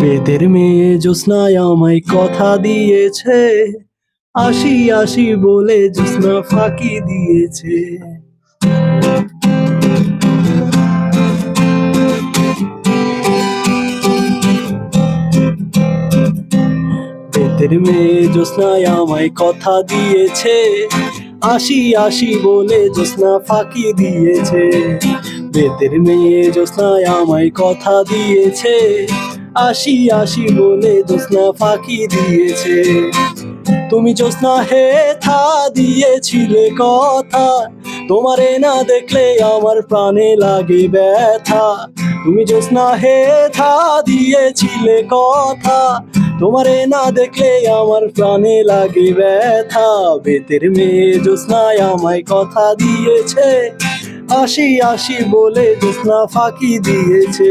বেদের মেয়ে জ্যোৎস্নায় আমায় কথা দিয়েছে। আসি আসি বলে জ্যোৎস্না ফাঁকি দিয়েছে। বেদের মেয়ে জ্যোৎস্নায় আমায় কথা দিয়েছে। আসি আসি বলে জ্যোৎস্না ফাঁকি দিয়েছে। বেদের মেয়ে জ্যোৎস্নায় আমায় কথা দিয়েছে। আসি আসি বলে জ্যোৎস্না ফাঁকি দিয়েছে। তুমি জ্যোৎস্না হে থা দিয়েছিলে কথা, তোমারে না দেখলে আমার প্রাণে লাগে ব্যথা। তুমি জ্যোৎস্না হে থা দিয়েছিলে কথা, তোমারে না দেখলে আমার প্রাণে লাগে ব্যথা। বেতের মেয়ে জ্যোৎস্নায় আমায় কথা দিয়েছে আসি আসি বলে জ্যোৎস্না ফাঁকি দিয়েছে।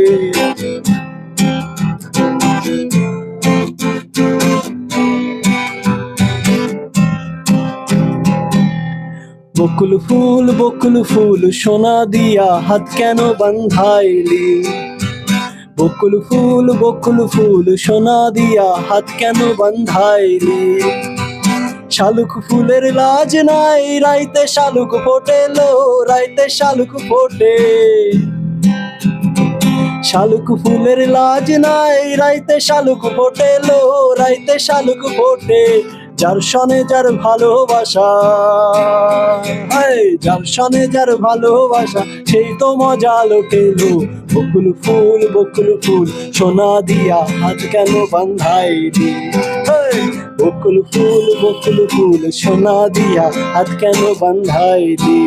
বকুল ফুল বকুল ফুল, সোনা দিয়া হাত কেন বান্ধাইলি? বকুল ফুল বকুল ফুল, সোনা দিয়া হাত কেন বান্ধাইলি? শালুক ফুলের লাজ নাই, রাইতে শালুক ফোটেলো, রাইতে শালুক ফোটে। শালুক ফুলের লাজ নাই, রাইতে শালুক ফোটেলো, রাইতে শালুক ফোটে। যার সনে যার ভালোবাসা। যার সনে যার ভালোবাসা, সেই তো মজা লোটেলো বকুল ফুল বকুল ফুল, সোনা দিয়া হাত কেন বান্ধাই দি বকুল ফুল বকুল ফুল, সোনা দিয়া হাত কেন বান্ধাই দি